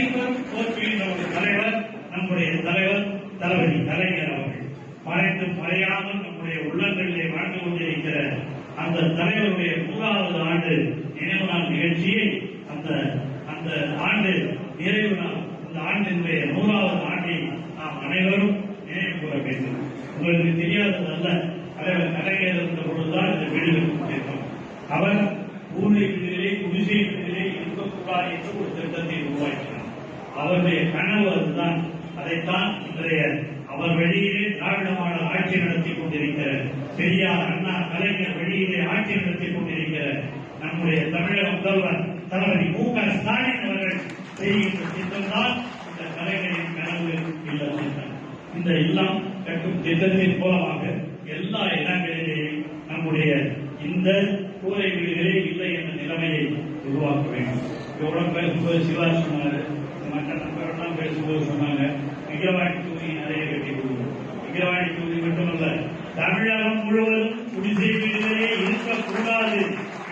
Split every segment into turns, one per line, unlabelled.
அனைவரும் போற்றுகின்ற நமது தலைவர் நம்முடைய தலைவர் தளபதி கலைஞர் அவர்கள். மறைந்து மறையாமல் நம்முடைய உள்ளங்களிலே வாழ்ந்து கொண்டிருக்கிற அந்த தலைவருடைய நூறாவது ஆண்டு நினைவு நாள் நிகழ்ச்சியை அந்த அந்த ஆண்டு நிறைவு நாள் இந்த ஆண்டினுடைய நூறாவது ஆண்டை நாம் அனைவரும் நினைவு கூற வேண்டும். உங்களுக்கு தெரியாதது அல்ல தலைவர் கலைஞர் இருந்த பொழுதுதான் இந்த வீடு கொண்டிருக்கிறோம் அவர் ஊரை வீடுகளே குடிசை வீடுகளே இருக்கக்கூடாது என்று ஒரு திட்டத்தை உருவாக்கினார். அவருடைய கனவு அதுதான். அதைத்தான் இன்றைய அவர் வெளியிலே திராவிட மாடல் ஆட்சி நடத்தி கொண்டிருக்கிற பெரியார் அண்ணா கலைஞர் வெளியிலே ஆட்சி நடத்தி கொண்டிருக்கிற நம்முடைய தமிழக முதல்வர் தளபதி மு க ஸ்டாலின் அவர்கள் செய்கின்ற திட்டம்தான் இந்த கலைஞரின் கனவு இல்ல திட்டம். இந்த இல்லம் கட்டும் திட்டத்தின் மூலமாக எல்லா இடங்களிலேயும் நம்முடைய இந்த கூரை வீடுகளே இல்லை என்ற நிலைமையை உருவாக்க வேண்டும். எவ்வளவு பேர் சிவா தமிழகம் முழுவதும் குடிசை வீடுகளே இருக்கக்கூடாது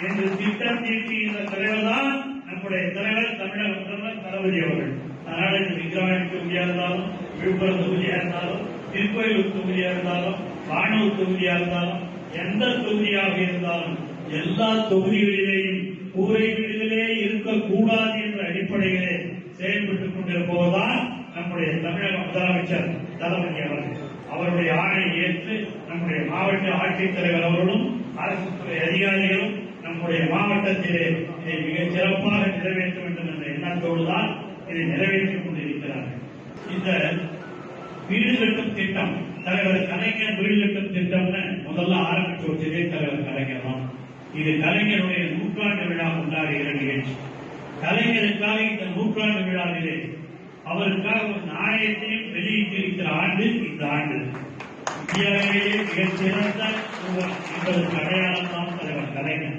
என்று திட்டம் தீட்டிய தலைவர் தான் நம்முடைய தலைவர் தமிழக முதல்வர் தளபதி அவர்கள். அதனால இந்த விக்கிரவாணி தொகுதியா இருந்தாலும் விழுப்புரம் தொகுதியா இருந்தாலும் திருக்கோயிலூர் தொகுதியா இருந்தாலும் வானூர் தொகுதியா இருந்தாலும் எந்த தொகுதியாக இருந்தாலும் எல்லா தொகுதிகளிலேயும் கூரை வீடுகளே இருக்கக்கூடாது என்ற அடிப்படையிலே செயல்பட்டுக் கொண்டிருப்பதுதான் நம்முடைய தமிழக முதலமைச்சர் தளபதி அவர்கள். அவருடைய ஆணையை ஏற்று நம்முடைய மாவட்ட ஆட்சித்தலைவர் அவர்களும் அரசு துறை அதிகாரிகளும் நம்முடைய மாவட்டத்திலே இதை மிகச் சிறப்பாக நிறைவேற்ற வேண்டும் என்ற எண்ணத்தோடு தான் இதை நிறைவேற்றிக் கொண்டிருக்கிறார்கள். இந்த வீடு கட்டும் திட்டம் தலைவர் கலைஞர் வீடு கட்டும் திட்டம்னு முதல்ல ஆரம்பிச்சு வச்சதே தலைவர் கலைஞர் தான். இது கலைஞருடைய நூற்றாண்டு விழா கொண்டாடுகிற நிகழ்ச்சி. கலைஞருக்காக இந்த நூற்றாண்டு விழாவிலே அவருக்காக ஒரு நாணயத்தையும் வெளியிட்டிருக்கிற ஆண்டு இந்த ஆண்டு. இந்தியாவிலேயே மிகச்சிறந்த அடையாளம் தான் தலைவர் கலைஞர்.